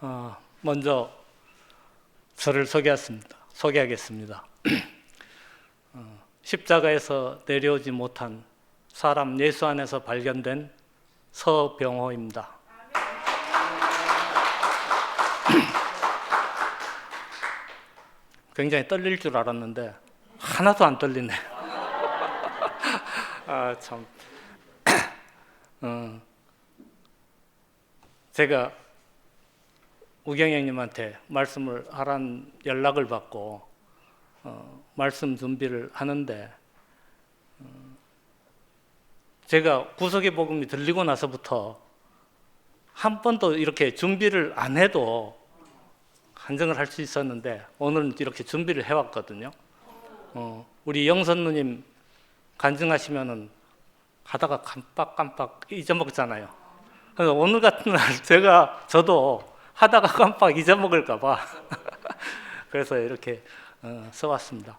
어, 먼저 저를 소개했습니다. 소개하겠습니다. 어, 십자가에서 내려오지 못한 사람 예수 안에서 발견된 서병호입니다. 굉장히 떨릴 줄 알았는데 하나도 안 떨리네. 아 참. 어, 제가 우경 형님한테 말씀을 하란 연락을 받고 어, 말씀 준비를 하는데 어, 제가 구속의 복음이 들리고 나서부터 한 번도 이렇게 준비를 안 해도 한정을 할 수 있었는데 오늘은 이렇게 준비를 해왔거든요. 어, 우리 영선 누님 간증하시면은 하다가 깜빡깜빡 잊어먹잖아요. 그래서 오늘 같은 날 제가 저도 하다가 깜빡 잊어먹을까봐 그래서 이렇게 어, 써왔습니다.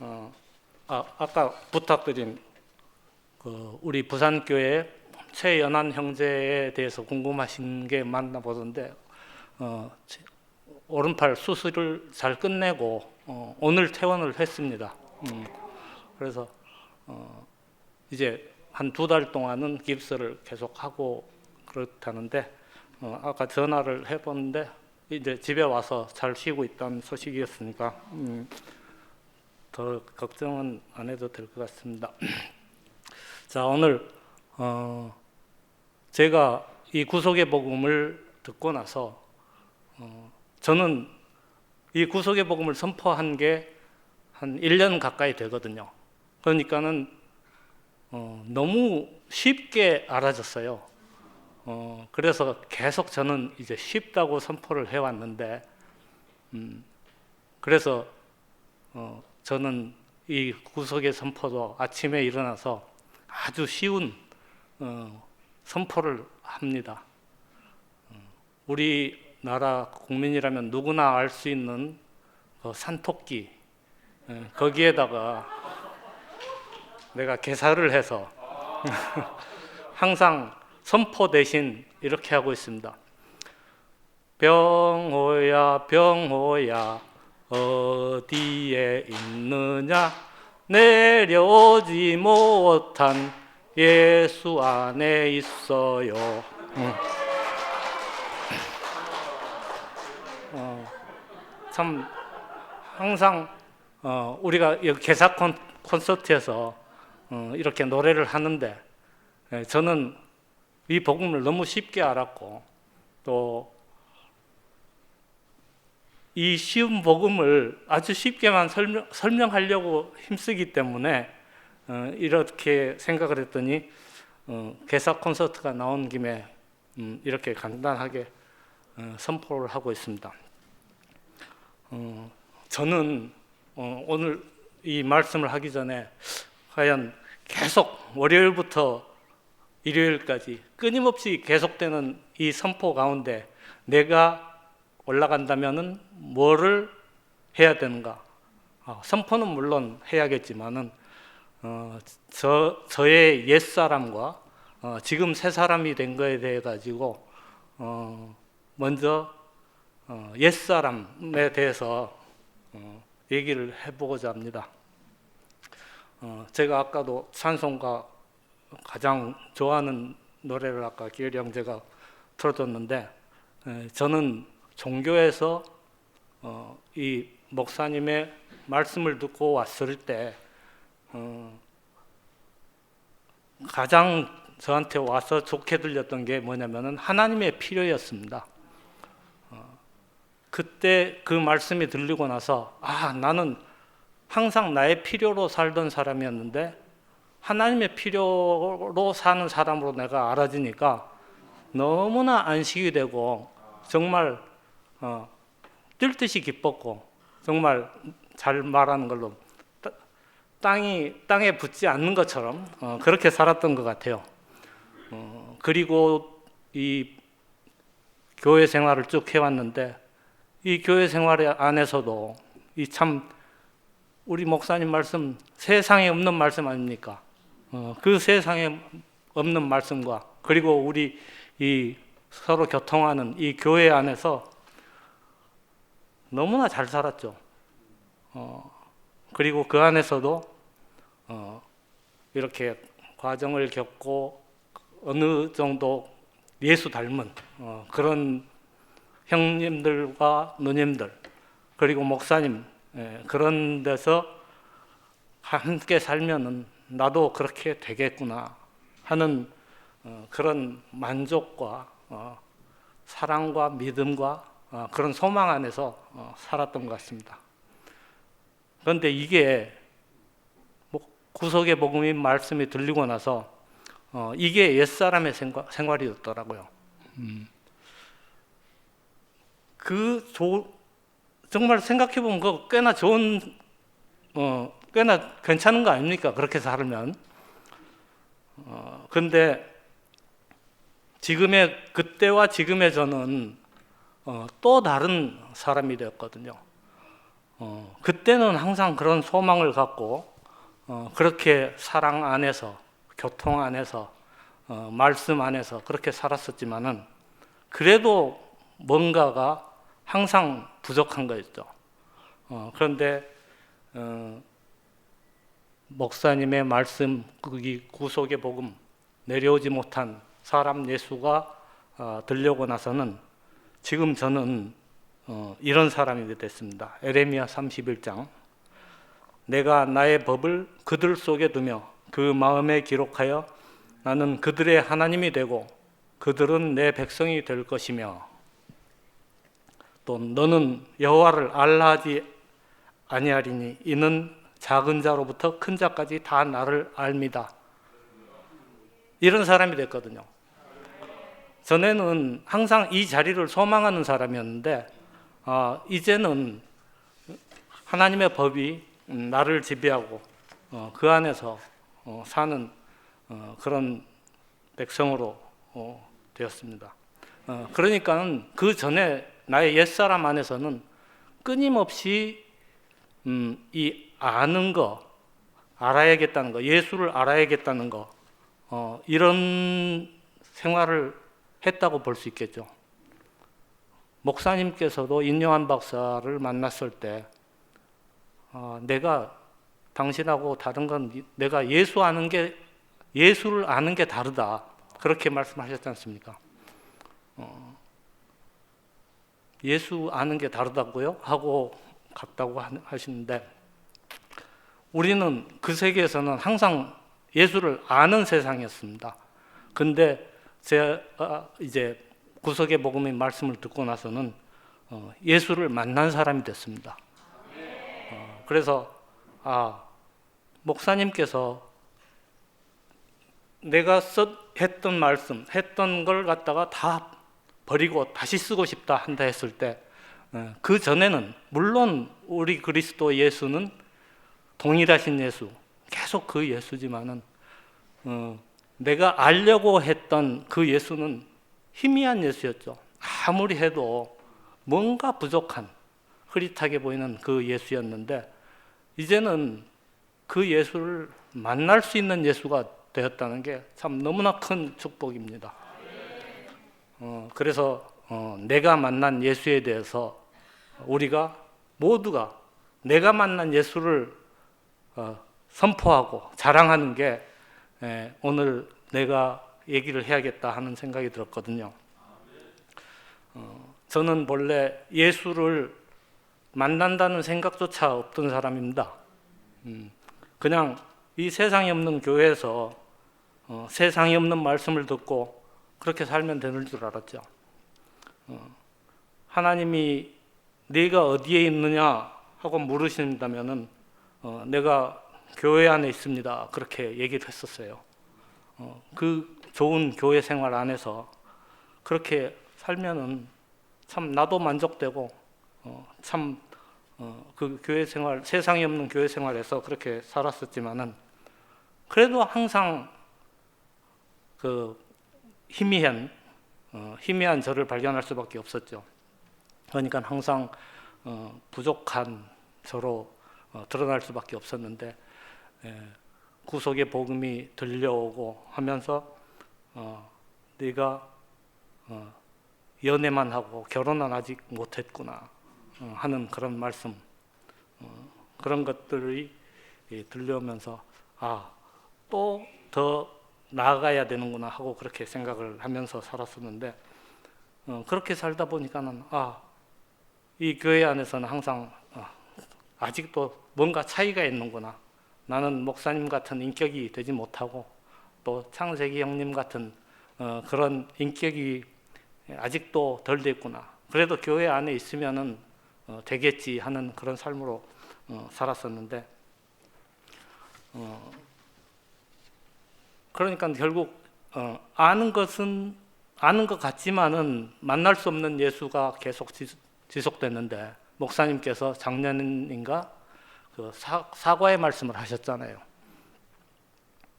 어, 아, 아까 부탁드린 그 우리 부산교회 최연한 형제에 대해서 궁금하신 게 많나 보던데 어, 제- 오른팔 수술을 잘 끝내고 어, 오늘 퇴원을 했습니다. 음, 그래서 어, 이제 한 두 달 동안은 깁스를 계속 하고 그렇다는데 어, 아까 전화를 해봤는데 이제 집에 와서 잘 쉬고 있다는 소식이었으니까 음, 더 걱정은 안 해도 될 것 같습니다. 자 오늘 어, 제가 이 구속의 복음을 듣고 나서 어, 저는 이 구속의 복음을 선포한 게 한 1년 가까이 되거든요. 그러니까는 어, 너무 쉽게 알아졌어요. 어, 그래서 계속 저는 이제 쉽다고 선포를 해왔는데, 음, 그래서 어, 저는 이 구속의 선포도 아침에 일어나서 아주 쉬운 어, 선포를 합니다. 어, 우리 나라 국민이라면 누구나 알 수 있는 그 산토끼 예, 거기에다가 내가 개사를 해서 항상 선포 대신 이렇게 하고 있습니다. 병호야 병호야 어디에 있느냐 내려오지 못한 예수 안에 있어요. 음. 어, 참 항상 어, 우리가 개사 콘, 콘서트에서 어, 이렇게 노래를 하는데 예, 저는 이 복음을 너무 쉽게 알았고 또 이 쉬운 복음을 아주 쉽게만 설명, 설명하려고 힘쓰기 때문에 어, 이렇게 생각을 했더니 어, 개사 콘서트가 나온 김에 음, 이렇게 간단하게 어, 선포를 하고 있습니다. 어, 저는 어, 오늘 이 말씀을 하기 전에 과연 계속 월요일부터 일요일까지 끊임없이 계속되는 이 선포 가운데 내가 올라간다면은 뭐를 해야 되는가? 어, 선포는 물론 해야겠지만은 어, 저 저의 옛 사람과 어, 지금 새 사람이 된 거에 대해 가지고 어, 먼저 어, 옛 사람에 대해서 어, 얘기를 해보고자 합니다. 어, 제가 아까도 찬송가 가장 좋아하는 노래를 아까 기열이 형제가 틀어줬는데 에, 저는 종교에서 어, 이 목사님의 말씀을 듣고 왔을 때 어, 가장 저한테 와서 좋게 들렸던 게 뭐냐면은 하나님의 필요였습니다. 어, 그때 그 말씀이 들리고 나서 아 나는 항상 나의 필요로 살던 사람이었는데 하나님의 필요로 사는 사람으로 내가 알아지니까 너무나 안식이 되고 정말 어, 뛸 듯이 기뻤고 정말 잘 말하는 걸로 따- 땅이 땅에 붙지 않는 것처럼 어, 그렇게 살았던 것 같아요. 어, 그리고 이 교회 생활을 쭉 해왔는데 이 교회 생활 안에서도 이 참 우리 목사님 말씀 세상에 없는 말씀 아닙니까? 어, 그 세상에 없는 말씀과 그리고 우리 이 서로 교통하는 이 교회 안에서 너무나 잘 살았죠. 어, 그리고 그 안에서도 어, 이렇게 과정을 겪고 어느 정도 예수 닮은 어, 그런 형님들과 누님들 그리고 목사님 예, 그런 데서 함께 살면은 나도 그렇게 되겠구나 하는 어, 그런 만족과 어, 사랑과 믿음과 어, 그런 소망 안에서 어, 살았던 것 같습니다. 그런데 이게 뭐 구속의 복음인 말씀이 들리고 나서 어, 이게 옛 사람의 생활, 생활이었더라고요. 음. 그 조, 정말 생각해 보면 그 꽤나 좋은 어, 꽤나 괜찮은 거 아닙니까? 그렇게 살면. 어, 근데 지금의 그때와 지금의 저는 어, 또 다른 사람이 되었거든요. 어, 그때는 항상 그런 소망을 갖고 어, 그렇게 사랑 안에서 교통 안에서 어, 말씀 안에서 그렇게 살았었지만은 그래도 뭔가가 항상 부족한 거였죠. 어, 그런데 어, 목사님의 말씀, 거기 구속의 복음 내려오지 못한 사람 예수가 어, 들려고 나서는 지금 저는 어, 이런 사람이 됐습니다. 에레미야 31장 내가 나의 법을 그들 속에 두며 그 마음에 기록하여 나는 그들의 하나님이 되고 그들은 내 백성이 될 것이며 또 너는 여호와를 알라하지 아니하리니 이는 작은 자로부터 큰 자까지 다 나를 알미다. 이런 사람이 됐거든요. 전에는 항상 이 자리를 소망하는 사람이었는데 아, 이제는 하나님의 법이 나를 지배하고 어, 그 안에서 어, 사는 어, 그런 백성으로 어, 되었습니다. 어, 그러니까는 그 전에 나의 옛 사람 안에서는 끊임없이 음, 이 아는 거, 알아야겠다는 거, 예수를 알아야겠다는 거, 어, 이런 생활을 했다고 볼 수 있겠죠. 목사님께서도 인요한 박사를 만났을 때, 어, 내가 당신하고 다른 건 내가 예수 아는 게 예수를 아는 게 다르다 그렇게 말씀하셨지 않습니까? 어, 예수 아는 게 다르다고요? 하고 갔다고 하시는데 우리는 그 세계에서는 항상 예수를 아는 세상이었습니다. 근데 제가 이제 구석의 복음의 말씀을 듣고 나서는 어, 예수를 만난 사람이 됐습니다. 어, 그래서 아 목사님께서 내가 썼 했던 말씀, 했던 걸 갖다가 다 버리고 다시 쓰고 싶다 한다 했을 때, 어, 그 전에는 물론 우리 그리스도 예수는 동일하신 예수, 계속 그 예수지만은 어, 내가 알려고 했던 그 예수는 희미한 예수였죠. 아무리 해도 뭔가 부족한 흐릿하게 보이는 그 예수였는데 이제는 그 예수를 만날 수 있는 예수가 되었다는 게 참 너무나 큰 축복입니다. 어, 그래서 어, 내가 만난 예수에 대해서 우리가 모두가 내가 만난 예수를 어, 선포하고 자랑하는 게 에, 오늘 내가 얘기를 해야겠다 하는 생각이 들었거든요. 어, 저는 본래 예수를 만난다는 생각조차 없던 사람입니다. 음, 그냥 이 세상에 없는 교회에서 어, 세상에 없는 말씀을 듣고 그렇게 살면 되는 줄 알았죠. 어, 하나님이 네가 어디에 있느냐 하고 물으신다면은 어, 내가 교회 안에 있습니다. 그렇게 얘기를 했었어요. 어, 그 좋은 교회 생활 안에서 그렇게 살면은 참 나도 만족되고 어, 참그 어, 교회 생활 세상에 없는 교회 생활에서 그렇게 살았었지만은 그래도 항상 그 희미한 어, 희미한 저를 발견할 수밖에 없었죠. 그러니까 항상 어, 부족한 저로 어, 드러날 수밖에 없었는데 예, 구속의 복음이 들려오고 하면서 어, 네가 어, 연애만 하고 결혼은 아직 못했구나 어, 하는 그런 말씀 어, 그런 것들이 예, 들려오면서 아또 더 나아가야 되는구나 하고 그렇게 생각을 하면서 살았었는데 어, 그렇게 살다 보니까는 아 이 교회 안에서는 항상 어, 아직도 뭔가 차이가 있는구나. 나는 목사님 같은 인격이 되지 못하고 또 창세기 형님 같은 어, 그런 인격이 아직도 덜 됐구나. 그래도 교회 안에 있으면은 어, 되겠지 하는 그런 삶으로 어, 살았었는데 어, 그러니까 결국 어, 아는 것은 아는 것 같지만은 만날 수 없는 예수가 계속 지- 지속됐는데 목사님께서 작년인가 그 사, 사과의 말씀을 하셨잖아요.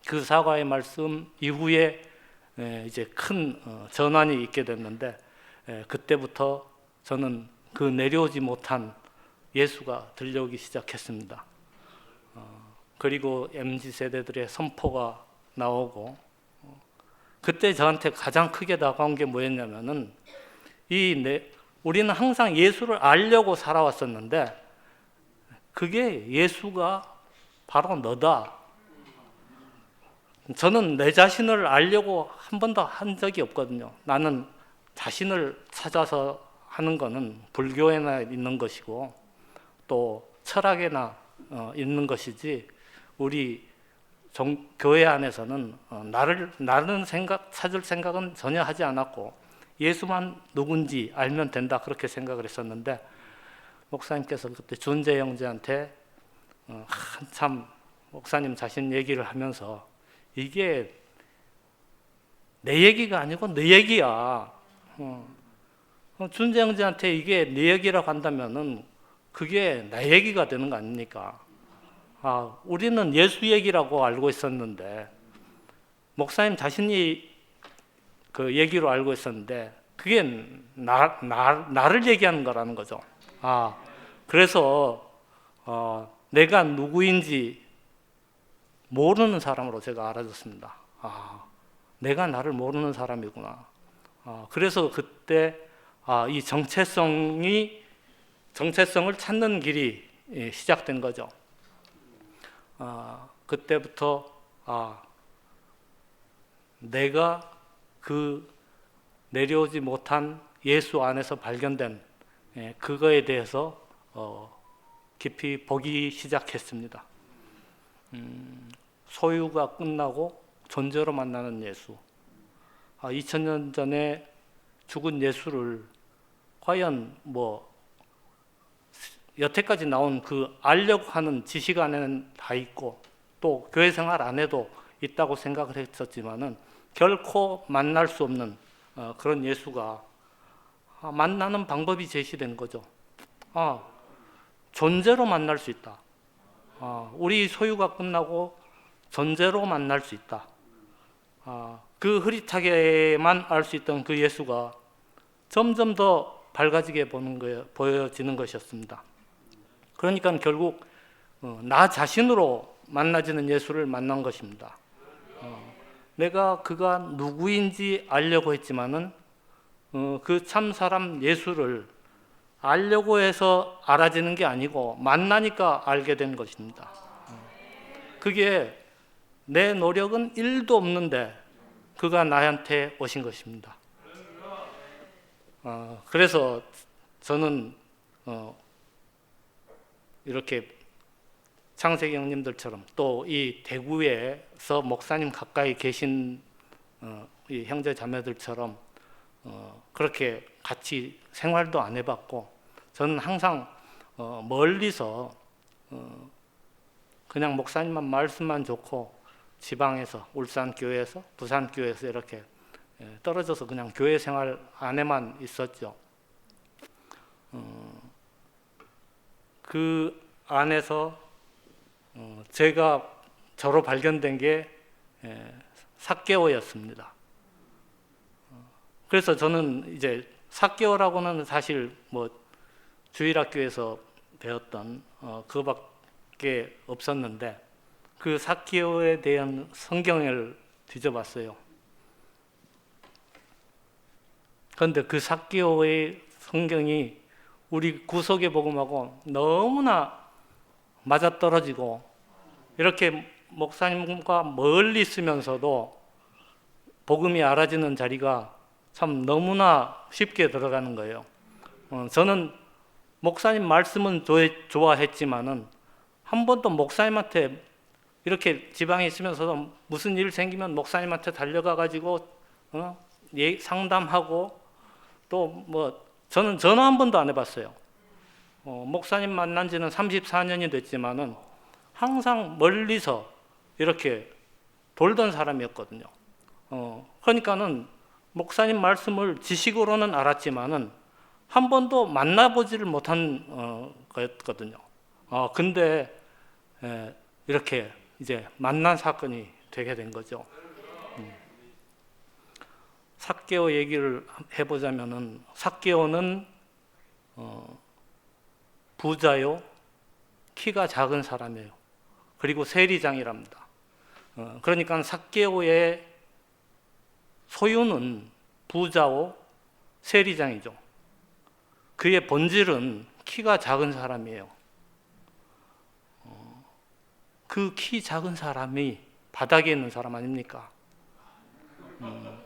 그 사과의 말씀 이후에 에, 이제 큰 어, 전환이 있게 됐는데 에, 그때부터 저는 그 내려오지 못한 예수가 들려오기 시작했습니다. 어, 그리고 mz 세대들의 선포가 나오고 어, 그때 저한테 가장 크게 다가온 게 뭐였냐면은 이 내, 우리는 항상 예수를 알려고 살아왔었는데 그게 예수가 바로 너다. 저는 내 자신을 알려고 한 번도 한 적이 없거든요. 나는 자신을 찾아서 하는 거는 불교에나 있는 것이고 또 철학에나 어, 있는 것이지 우리 정, 교회 안에서는 어, 나를 나는 생각 찾을 생각은 전혀 하지 않았고 예수만 누군지 알면 된다 그렇게 생각을 했었는데 목사님께서 그때 준재 형제한테 어, 한참 목사님 자신 얘기를 하면서 이게 내 얘기가 아니고 내 얘기야. 어. 어, 준재 형제한테 이게 내 얘기라고 한다면은 그게 내 얘기가 되는 거 아닙니까? 아, 우리는 예수 얘기라고 알고 있었는데 목사님 자신이 그 얘기로 알고 있었는데 그게 나, 나, 나를 얘기하는 거라는 거죠. 아, 그래서 어, 내가 누구인지 모르는 사람으로 제가 알아졌습니다. 아, 내가 나를 모르는 사람이구나. 아, 그래서 그때 아, 이 정체성이 정체성을 찾는 길이 예, 시작된 거죠. 아, 그때부터 아, 내가 그 내려오지 못한 예수 안에서 발견된 예, 그거에 대해서 어, 깊이 보기 시작했습니다. 음, 소유가 끝나고 존재로 만나는 예수. 아, 2000년 전에 죽은 예수를 과연 뭐 여태까지 나온 그 알려고 하는 지식 안에는 다 있고 또 교회 생활 안에도 있다고 생각을 했었지만은 결코 만날 수 없는 어, 그런 예수가 아, 만나는 방법이 제시된 거죠. 아, 존재로 만날 수 있다. 아, 우리 소유가 끝나고 존재로 만날 수 있다. 아, 그 흐릿하게만 알 수 있던 그 예수가 점점 더 밝아지게 보는 거 보여지는 것이었습니다. 그러니까 결국 어, 나 자신으로 만나지는 예수를 만난 것입니다. 어, 내가 그가 누구인지 알려고 했지만은 어, 그참 사람 예수를 알려고 해서 알아지는 게 아니고 만나니까 알게 된 것입니다. 어, 그게 내 노력은 1도 없는데 그가 나한테 오신 것입니다. 어, 그래서 저는 어, 이렇게 창세기 형님들처럼 또 이 대구에서 목사님 가까이 계신 어, 이 형제 자매들처럼 어, 그렇게 같이 생활도 안 해봤고 저는 항상 어, 멀리서 어, 그냥 목사님만 말씀만 좋고 지방에서 울산 교회에서 부산 교회에서 이렇게 예, 떨어져서 그냥 교회 생활 안에만 있었죠. 어, 그 안에서 어, 제가 저로 발견된 게 예, 사개오였습니다. 어, 그래서 저는 이제 사개오라고는 사실 뭐 주일학교에서 배웠던 어, 그밖에 없었는데 그 사개오에 대한 성경을 뒤져봤어요. 그런데 그 사기오의 성경이 우리 구속의 복음하고 너무나 맞아떨어지고 이렇게 목사님과 멀리 있으면서도 복음이 알아지는 자리가 참 너무나 쉽게 들어가는 거예요. 어, 저는 목사님 말씀은 조- 좋아했지만은 한 번도 목사님한테 이렇게 지방에 있으면서도 무슨 일 생기면 목사님한테 달려가 가지고 어? 예, 상담하고 또 뭐 저는 전화 한 번도 안 해봤어요. 어, 목사님 만난 지는 34년이 됐지만은 항상 멀리서 이렇게 돌던 사람이었거든요. 어, 그러니까는 목사님 말씀을 지식으로는 알았지만은 한 번도 만나보지를 못한 어, 거였거든요. 어, 근데 에, 이렇게 이제 만난 사건이 되게 된 거죠. 음. 삭개오 얘기를 해보자면은 삭개오는 어, 부자요, 키가 작은 사람이에요. 그리고 세리장이랍니다. 어, 그러니까 삭개오의 소유는 부자오, 세리장이죠. 그의 본질은 키가 작은 사람이에요. 그 키 작은 사람이 바닥에 있는 사람 아닙니까? 음,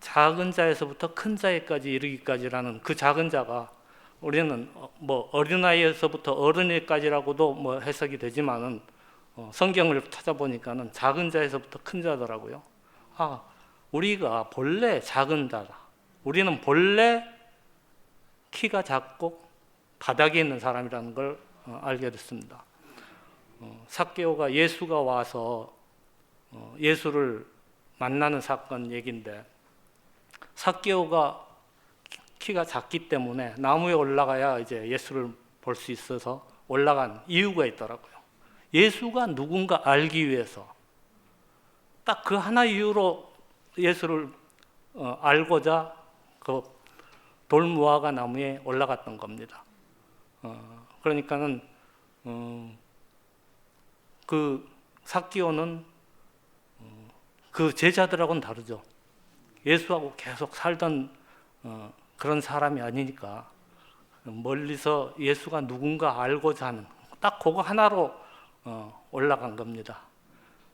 작은 자에서부터 큰 자에까지 이르기까지라는 그 작은 자가 우리는 어, 뭐 어린아이에서부터 어른이까지라고도 뭐 해석이 되지만은 어, 성경을 찾아보니까는 작은 자에서부터 큰 자더라고요. 아, 우리가 본래 작은 자다. 우리는 본래 키가 작고 바닥에 있는 사람이라는 걸 어, 알게 됐습니다. 어, 삭개오가 예수가 와서 어, 예수를 만나는 사건 얘긴데 삭개오가 키가 작기 때문에 나무에 올라가야 이제 예수를 볼 수 있어서 올라간 이유가 있더라고요. 예수가 누군가 알기 위해서 딱 그 하나 이유로 예수를 어, 알고자 그 돌무화과 나무에 올라갔던 겁니다. 어, 그러니까는 어, 그 삭기오는 어, 그 제자들하고는 다르죠. 예수하고 계속 살던 어, 그런 사람이 아니니까 멀리서 예수가 누군가 알고자 하는 딱 그거 하나로 어, 올라간 겁니다.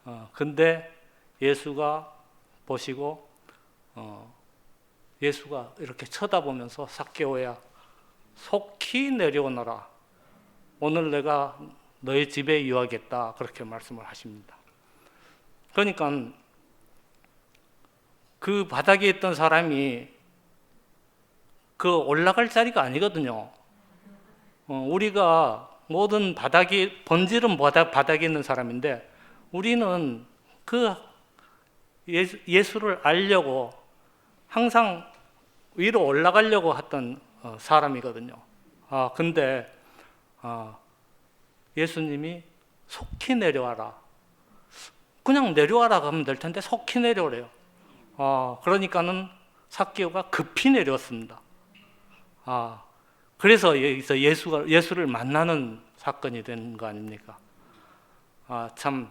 어, 근데 예수가 보시고 어, 예수가 이렇게 쳐다보면서 삭개오야 속히 내려오너라. 오늘 내가 너의 집에 유하겠다 그렇게 말씀을 하십니다. 그러니까 그 바닥에 있던 사람이 그 올라갈 자리가 아니거든요. 어, 우리가 모든 바닥이 본질은 바닥, 바닥에 있는 사람인데 우리는 그 예수, 예수를 알려고 항상 위로 올라가려고 했던 어, 사람이거든요. 아 근데 아, 예수님이 속히 내려와라. 그냥 내려와라 하면 될 텐데 속히 내려오래요. 아 그러니까는 삭개오가 급히 내려왔습니다. 아 그래서 여기서 예수가 예수를 만나는 사건이 된 거 아닙니까? 아 참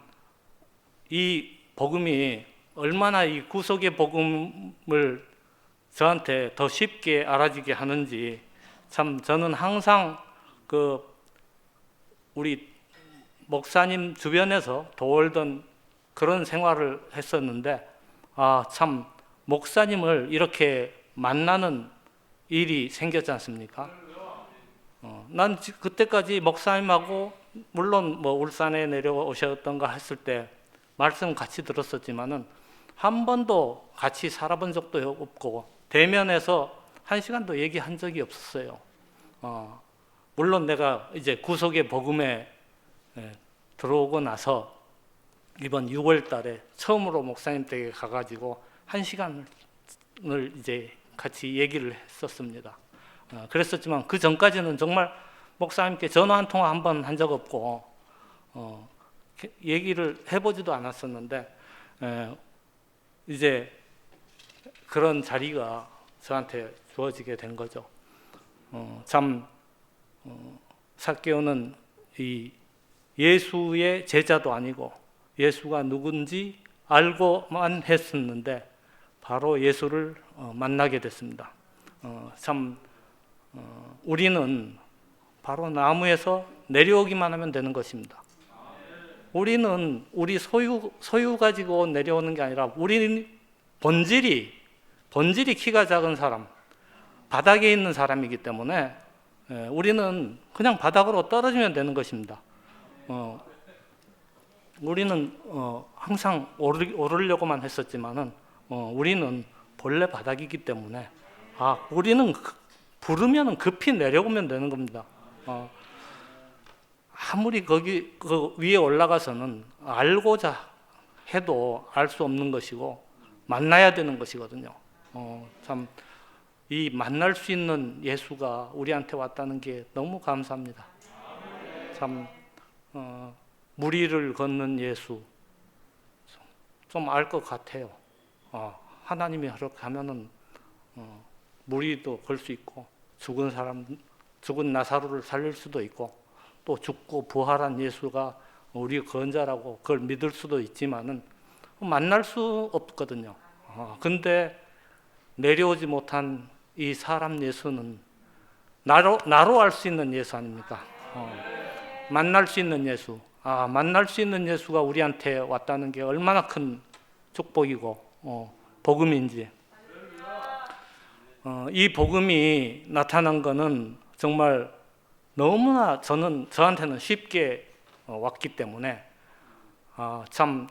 이 복음이 얼마나 이 구속의 복음을 저한테 더 쉽게 알아지게 하는지 참 저는 항상 그 우리 목사님 주변에서 도울던 그런 생활을 했었는데 아 참 목사님을 이렇게 만나는 일이 생겼지 않습니까? 어, 난 지- 그때까지 목사님하고 물론 뭐 울산에 내려오셨던가 했을 때 말씀 같이 들었었지만은 한 번도 같이 살아본 적도 없고 대면에서 한 시간도 얘기한 적이 없었어요. 어, 물론 내가 이제 구속의 복음에 예, 들어오고 나서 이번 6월 달에 처음으로 목사님 댁에 가가지고 한 시간을 이제 같이 얘기를 했었습니다. 어, 그랬었지만 그 전까지는 정말 목사님께 전화 한 통화 한 번 한 적 없고 어, 얘기를 해보지도 않았었는데 에, 이제 그런 자리가 저한테 주어지게 된 거죠. 어, 참 어, 삭개오는 이 예수의 제자도 아니고 예수가 누군지 알고만 했었는데 바로 예수를 어, 만나게 됐습니다. 어, 참 어, 우리는 바로 나무에서 내려오기만 하면 되는 것입니다. 우리는 우리 소유 소유 가지고 내려오는 게 아니라 우리는 본질이 본질이 키가 작은 사람, 바닥에 있는 사람이기 때문에 예, 우리는 그냥 바닥으로 떨어지면 되는 것입니다. 어, 우리는 어, 항상 오르, 오르려고만 했었지만은 어, 우리는 본래 바닥이기 때문에 아 우리는 그- 부르면은 급히 내려오면 되는 겁니다. 어, 아무리 거기 그 위에 올라가서는 알고자 해도 알 수 없는 것이고 만나야 되는 것이거든요. 어, 참. 이 만날 수 있는 예수가 우리한테 왔다는 게 너무 감사합니다. 참 어, 무리를 걷는 예수 좀 알 것 같아요. 어, 하나님이 그렇게 하면은 어, 무리도 걸 수 있고 죽은 사람 죽은 나사로를 살릴 수도 있고 또 죽고 부활한 예수가 우리 건자라고 그걸 믿을 수도 있지만은 만날 수 없거든요. 어, 근데 내려오지 못한 이 사람 예수는 나로 나로 알 수 있는 예수 아닙니까? 어, 만날 수 있는 예수. 아 만날 수 있는 예수가 우리한테 왔다는 게 얼마나 큰 축복이고 어, 복음인지. 어, 이 복음이 나타난 것은 정말 너무나 저는 저한테는 쉽게 어, 왔기 때문에 아, 참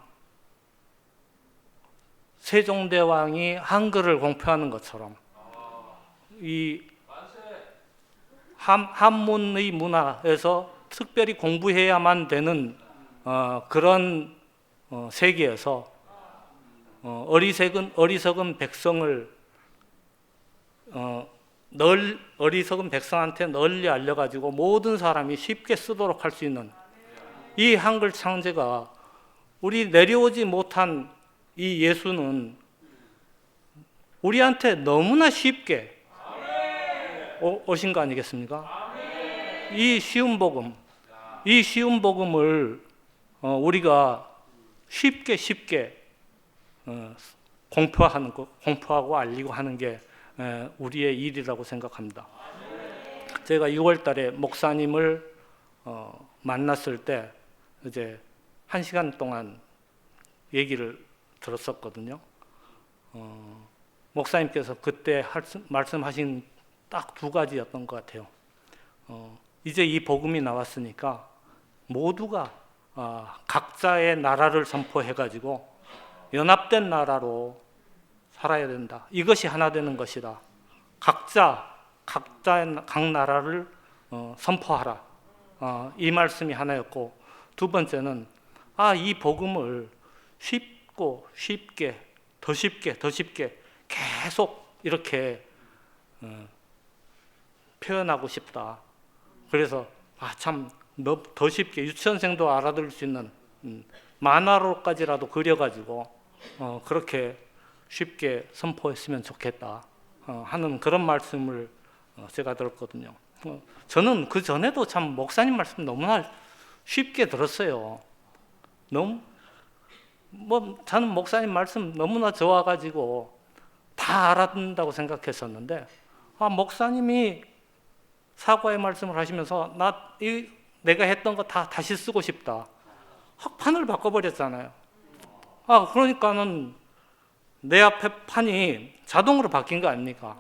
세종대왕이 한글을 공표하는 것처럼 이 한, 한문의 문화에서 특별히 공부해야만 되는 어, 그런 어, 세계에서 어, 어리석은 어리석은 백성을 어, 널 어리석은 백성한테 널리 알려가지고 모든 사람이 쉽게 쓰도록 할 수 있는 이 한글 창제가 우리 내려오지 못한 이 예수는 우리한테 너무나 쉽게 오- 오신 거 아니겠습니까? 이 쉬운 복음, 이 쉬운 복음을 어, 우리가 쉽게 쉽게 어, 공표하는 거, 공표하고 알리고 하는 게 에, 우리의 일이라고 생각합니다. 제가 6월달에 목사님을 어, 만났을 때 이제 한 시간 동안 얘기를 들었었거든요. 어, 목사님께서 그때 할, 말씀하신 딱 두 가지였던 것 같아요. 어, 이제 이 복음이 나왔으니까 모두가 아, 각자의 나라를 선포해가지고 연합된 나라로 살아야 된다. 이것이 하나 되는 것이다. 각자 각자의 나- 각 나라를 어, 선포하라. 어, 이 말씀이 하나였고 두 번째는 아 이 복음을 쉽고 쉽게 더 쉽게 더 쉽게 계속 이렇게 어, 표현하고 싶다. 그래서 아참더 쉽게 유치원생도 알아들을 수 있는 음, 만화로까지라도 그려가지고 어, 그렇게 쉽게 선포했으면 좋겠다 어, 하는 그런 말씀을 어, 제가 들었거든요. 어, 저는 그 전에도 참 목사님 말씀 너무나 쉽게 들었어요. 너무 뭐 저는 목사님 말씀 너무나 좋아가지고 다 알아듣는다고 생각했었는데 아 목사님이 사과의 말씀을 하시면서 나 이 내가 했던 거 다 다시 쓰고 싶다. 확 판을 바꿔버렸잖아요. 아 그러니까는 내 앞에 판이 자동으로 바뀐 거 아닙니까?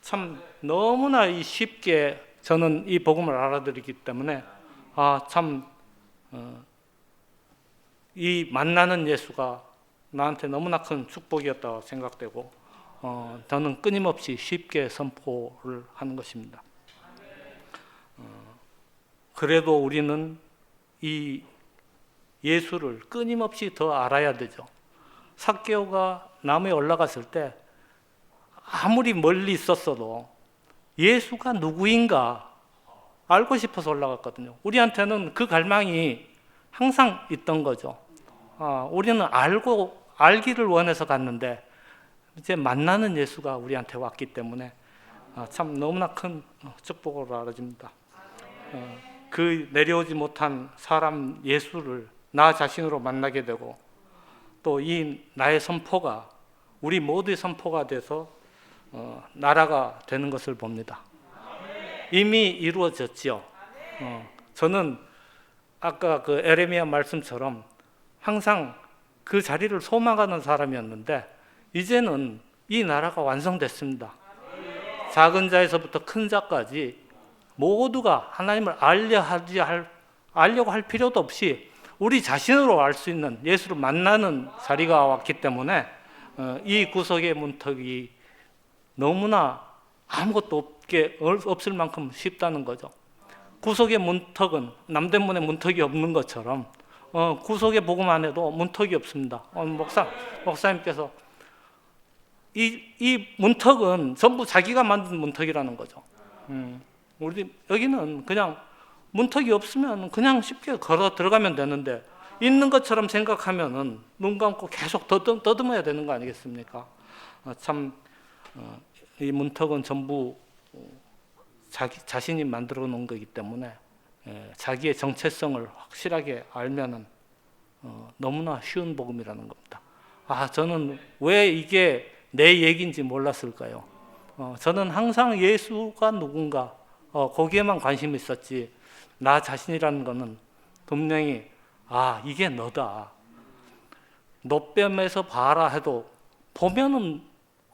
참 너무나 이 쉽게 저는 이 복음을 알아들이기 때문에 아참이 만나는 예수가 나한테 너무나 큰 축복이었다고 생각되고 어, 저는 끊임없이 쉽게 선포를 하는 것입니다. 어, 그래도 우리는 이 예수를 끊임없이 더 알아야 되죠. 삭개오가 나무에 올라갔을 때 아무리 멀리 있었어도 예수가 누구인가 알고 싶어서 올라갔거든요. 우리한테는 그 갈망이 항상 있던 거죠. 아, 우리는 알고 알기를 원해서 갔는데 이제 만나는 예수가 우리한테 왔기 때문에 아, 참 너무나 큰 축복으로 알아집니다. 어, 그 내려오지 못한 사람 예수를 나 자신으로 만나게 되고 또 이 나의 선포가 우리 모두의 선포가 돼서 어, 나라가 되는 것을 봅니다. 이미 이루어졌지요. 어, 저는 아까 그 에레미야 말씀처럼 항상 그 자리를 소망하는 사람이었는데 이제는 이 나라가 완성됐습니다. 작은 자에서부터 큰 자까지 모두가 하나님을 알려 하지 할 알려고 할 필요도 없이 우리 자신으로 알 수 있는 예수를 만나는 자리가 왔기 때문에 어, 이 구속의 문턱이 너무나 아무것도 없게 없을 만큼 쉽다는 거죠. 구속의 문턱은 남대문에 문턱이 없는 것처럼 어, 구속의 복음 안에도 문턱이 없습니다. 어, 목사 목사님께서 이, 이 문턱은 전부 자기가 만든 문턱이라는 거죠. 음, 우리 여기는 그냥 문턱이 없으면 그냥 쉽게 걸어 들어가면 되는데 있는 것처럼 생각하면은 눈 감고 계속 더듬, 더듬어야 되는 거 아니겠습니까? 어, 참, 어, 이 문턱은 전부 어, 자기 자신이 만들어 놓은 거기 때문에 예, 자기의 정체성을 확실하게 알면은 어, 너무나 쉬운 복음이라는 겁니다. 아, 저는 왜 이게 내 얘기인지 몰랐을까요? 어, 저는 항상 예수가 누군가 어, 거기에만 관심이 있었지 나 자신이라는 거는 분명히 아 이게 너다. 너 뺨에서 봐라 해도 보면은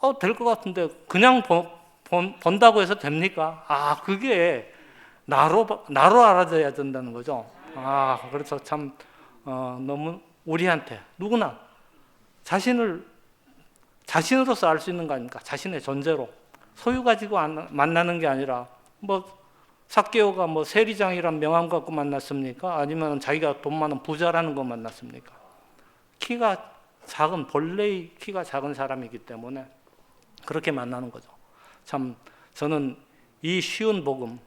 어 될 것 같은데 그냥 보, 본, 본다고 해서 됩니까? 아 그게 나로 봐- 나로 알아져야 된다는 거죠. 아 그래서 참 어, 너무 우리한테 누구나 자신을 자신으로서 알 수 있는 거 아닙니까? 자신의 존재로 소유 가지고 안- 만나는 게 아니라 뭐 삭개오가 뭐 세리장이란 명함 갖고 만났습니까? 아니면 자기가 돈 많은 부자라는 거 만났습니까? 키가 작은 본래의 키가 작은 사람이기 때문에 그렇게 만나는 거죠. 참 저는 이 쉬운 복음,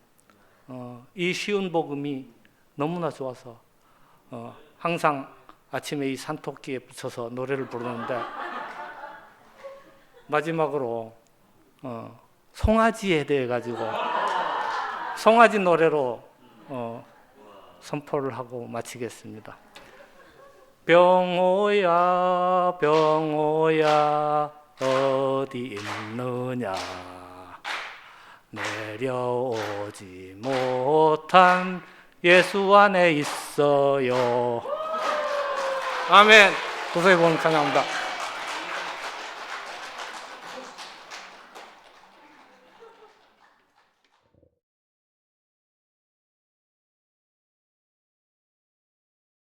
어, 이 쉬운 복음이 너무나 좋아서 어, 항상 아침에 이 산토끼에 붙여서 노래를 부르는데 마지막으로 어, 송아지에 대해 가지고 송아지 노래로 어, 선포를 하고 마치겠습니다. 병호야 병호야 어디 있느냐 내려오지 못한 예수 안에 있어요. 아멘. 구세본 찬양합니다.